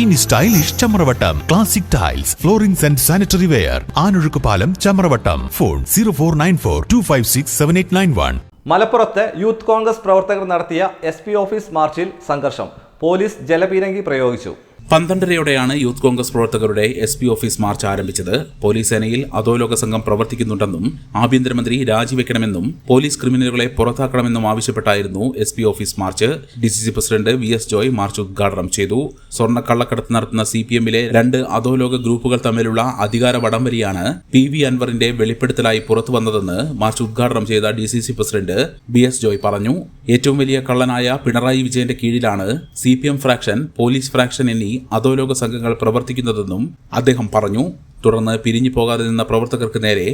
ഇനി stylish Chamravattam. Classic tiles floorings and sanitary ware Anozhukkupalam Chamravattam. Phone zero four nine four two five six seven eight nine one മലപ്പുറത്ത് youth Congress പ്രവർത്തകർ നടത്തിയ S P office മാർച്ചിൽ സംഘർഷം. Police ജലപീരങ്കി പ്രയോഗിച്ചു. പന്ത്രണ്ടരയോടെയാണ് youth Congress പ്രവർത്തകരുടെ S P office march ആരംഭിച്ചത്. Police സേനയിൽ അധോലോക സംഘം പ്രവർത്തിക്കുന്നുണ്ടെന്നും ആഭ്യന്തരമന്ത്രി രാജിവെക്കണമെന്നും പോലീസ് ക്രിമിനലുകളെ പുറത്താക്കണമെന്നും ആവശ്യപ്പെട്ടായിരുന്നു S P office march. D C C president V S Joy march ഉദ്ഘാടനം ചെയ്തു. സ്വർണക്കള്ളക്കടത്ത് നടത്തുന്ന സി പി എമ്മിലെ രണ്ട് അധോലോക ഗ്രൂപ്പുകൾ തമ്മിലുള്ള അധികാര വടംവലിയാണ് പി വി അൻവറിന്റെ വെളിപ്പെടുത്തലായി പുറത്തുവന്നതെന്ന് മാർച്ച് ഉദ്ഘാടനം ചെയ്ത D C C president B S Joy പറഞ്ഞു. ഏറ്റവും വലിയ കള്ളനായ പിണറായി വിജയന്റെ കീഴിലാണ് C P M fraction police fraction എന്നീ അധോലോക സംഘങ്ങൾ പ്രവർത്തിക്കുന്നതെന്നും അദ്ദേഹം പറഞ്ഞു. തുടർന്ന് പിരിഞ്ഞു പോകാതെ നിന്ന പ്രവർത്തകർക്ക് നേരെ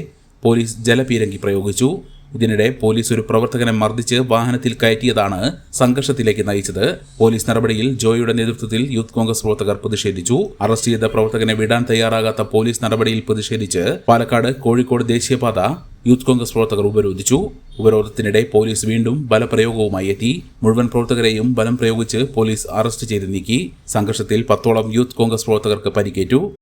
പോലീസ് ജലപീരങ്കി പ്രയോഗിച്ചു. ഇതിനിടെ പോലീസ് ഒരു പ്രവർത്തകനെ മർദ്ദിച്ച് വാഹനത്തിൽ കയറ്റിയതാണ് സംഘർഷത്തിലേക്ക് നയിച്ചത്. പോലീസ് നടപടിയിൽ ജോയിയുടെ നേതൃത്വത്തിൽ യൂത്ത് കോൺഗ്രസ് പ്രവർത്തകർ പ്രതിഷേധിച്ചു. അറസ്റ്റ് ചെയ്ത പ്രവർത്തകനെ വിടാൻ തയ്യാറാകാത്ത പോലീസ് നടപടിയിൽ പ്രതിഷേധിച്ച് പാലക്കാട് കോഴിക്കോട് ദേശീയപാത യൂത്ത് കോൺഗ്രസ് പ്രവർത്തകർ ഉപരോധിച്ചു. ഉപരോധത്തിനിടെ പോലീസ് വീണ്ടും ബലപ്രയോഗവുമായി എത്തി. മുഴുവൻ പ്രവർത്തകരെയും ബലം പ്രയോഗിച്ച് പോലീസ് അറസ്റ്റ് ചെയ്ത് നീക്കി. സംഘർഷത്തിൽ പത്തോളം യൂത്ത് കോൺഗ്രസ് പ്രവർത്തകർക്ക് പരിക്കേറ്റു.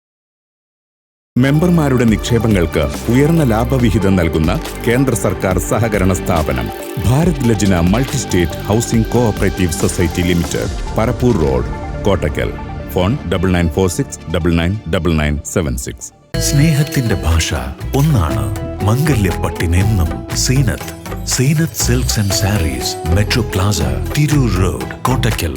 മെമ്പർമാരുടെ നിക്ഷേപങ്ങൾക്ക് ഉയർന്ന ലാഭവിഹിതം നൽകുന്ന കേന്ദ്ര സർക്കാർ സഹകരണ സ്ഥാപനം Bharat Lajna multi state housing cooperative society limited Parappur road Kottakkal. Phone double nine four six double nine double nine seven six. സ്നേഹത്തിന്റെ ഭാഷ ഒന്നാണ് മംഗല്യപ്പട്ടിനെന്നും Zeenath. Zeenath silks and sarees metro plaza Tirur road Kottakkal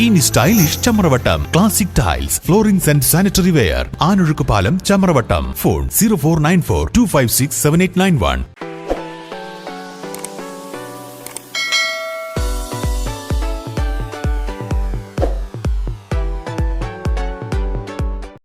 ഇനി stylish Chamravattam classic tiles floorings and sanitary ware Anozhukkupalam Chamravattam. Phone zero four nine four two five six seven eight nine one.